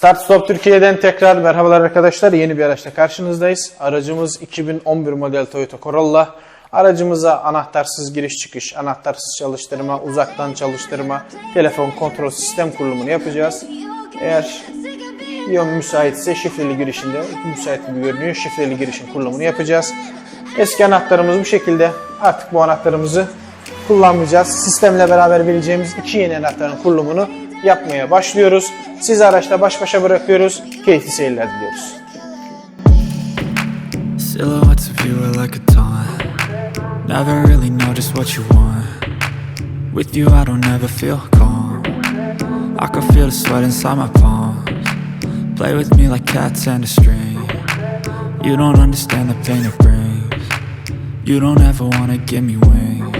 Start Stop Türkiye'den tekrar merhabalar arkadaşlar. Yeni bir araçla karşınızdayız. Aracımız 2011 model Toyota Corolla. Aracımıza anahtarsız giriş çıkış, anahtarsız çalıştırma, uzaktan çalıştırma, telefon kontrol sistem kurulumunu yapacağız. Eğer yön müsaitse şifreli girişinde, müsait gibi görünüyor. Şifreli girişin kurulumunu yapacağız. Eski anahtarımız bu şekilde. Artık bu anahtarımızı kullanmayacağız. Sistemle beraber vereceğimiz iki yeni anahtarın kurulumunu yapmaya başlıyoruz. Sizi araçla baş başa bırakıyoruz. Keyifli seyirler diliyoruz. Silhouettes of you are like a taunt. Never really know just what you want. With you, I don't ever feel calm. I can feel the sweat inside my palms. Play with me like cats and a string. You don't understand the pain it brings. You don't ever wanna give me wings.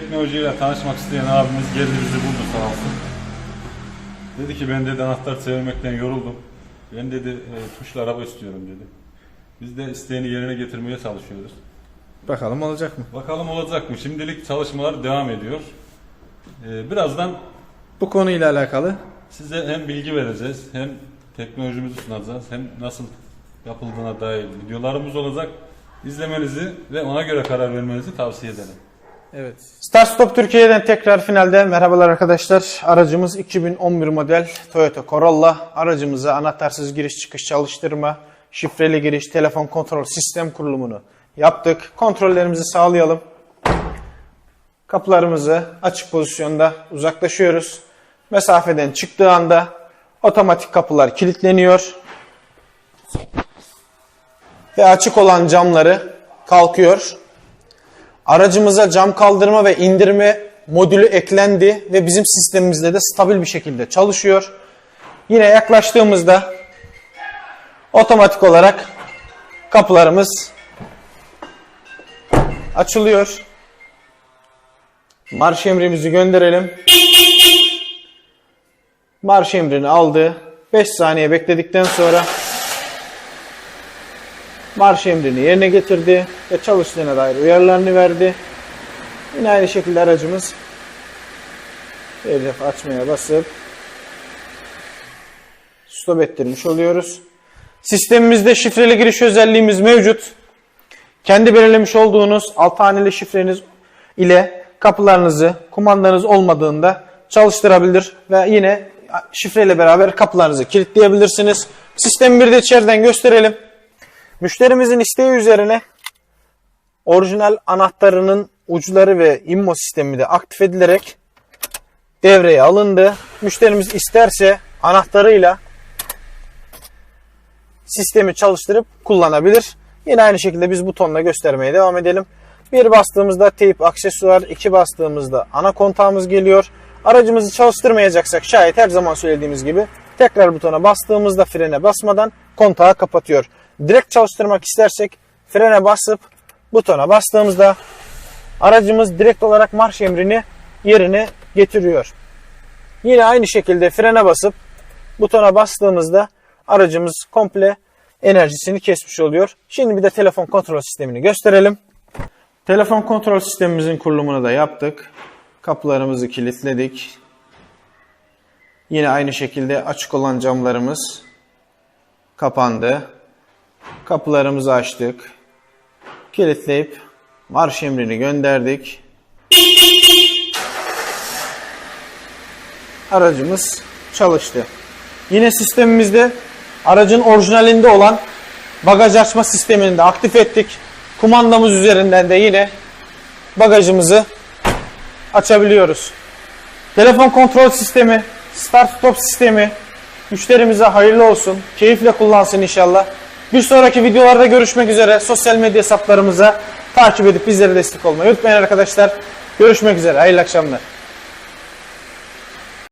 teknolojiyle tanışmak isteyen abimiz geldi bizi buldu sağ olsun. Dedi ki ben dedi anahtar çevirmekten yoruldum. Ben dedi e, tuşlu araba istiyorum dedi. Biz de isteğini yerine getirmeye çalışıyoruz. Bakalım olacak mı? Bakalım olacak mı? Şimdilik çalışmalar devam ediyor. E, birazdan Bu konuyla alakalı size hem bilgi vereceğiz, hem teknolojimizi sunacağız, hem nasıl yapıldığına dair videolarımız olacak. İzlemenizi ve ona göre karar vermenizi tavsiye ederim. Evet. Start Stop Türkiye'den tekrar finalde merhabalar arkadaşlar. Aracımız 2011 model Toyota Corolla. Aracımıza anahtarsız giriş çıkış çalıştırma, şifreli giriş, telefon kontrol sistem kurulumunu yaptık. Kontrollerimizi sağlayalım. Kapılarımızı açık pozisyonda uzaklaşıyoruz. Mesafeden çıktığı anda otomatik kapılar kilitleniyor. Ve açık olan camları kalkıyor. Aracımıza cam kaldırma ve indirme modülü eklendi ve bizim sistemimizde de stabil bir şekilde çalışıyor. Yine yaklaştığımızda otomatik olarak kapılarımız açılıyor. Marş emrimizi gönderelim. Marş emrini aldı. 5 saniye bekledikten sonra marş emrini yerine getirdi ve çalıştığına dair uyarılarını verdi. Yine aynı şekilde aracımız bir defa açmaya basıp stop ettirmiş oluyoruz. Sistemimizde şifreli giriş özelliğimiz mevcut. Kendi belirlemiş olduğunuz 6 haneli şifreniz ile kapılarınızı kumandanız olmadığında çalıştırabilir ve yine şifreyle beraber kapılarınızı kilitleyebilirsiniz. Sistemi bir de içeriden gösterelim. Müşterimizin isteği üzerine orijinal anahtarının uçları ve immo sistemi de aktif edilerek devreye alındı. Müşterimiz isterse anahtarıyla sistemi çalıştırıp kullanabilir. Yine aynı şekilde biz butonla göstermeye devam edelim. Bir bastığımızda teyp aksesuar, iki bastığımızda ana kontağımız geliyor. Aracımızı çalıştırmayacaksak şayet her zaman söylediğimiz gibi tekrar butona bastığımızda frene basmadan kontağı kapatıyor. Direkt çalıştırmak istersek frene basıp butona bastığımızda aracımız direkt olarak marş emrini yerine getiriyor. Yine aynı şekilde frene basıp butona bastığımızda aracımız komple enerjisini kesmiş oluyor. Şimdi bir de telefon kontrol sistemini gösterelim. Telefon kontrol sistemimizin kurulumunu da yaptık. Kapılarımızı kilitledik. Yine aynı şekilde açık olan camlarımız kapandı. Kapılarımızı açtık. Kilitleyip marş emrini gönderdik. Aracımız çalıştı. Yine sistemimizde aracın orijinalinde olan bagaj açma sistemini de aktif ettik. Kumandamız üzerinden de yine bagajımızı açabiliyoruz. Telefon kontrol sistemi, start stop sistemi müşterimize hayırlı olsun. Keyifle kullansın inşallah. Bir sonraki videolarda görüşmek üzere. Sosyal medya hesaplarımıza takip edip bizlere destek olmayı unutmayın arkadaşlar. Görüşmek üzere. Hayırlı akşamlar.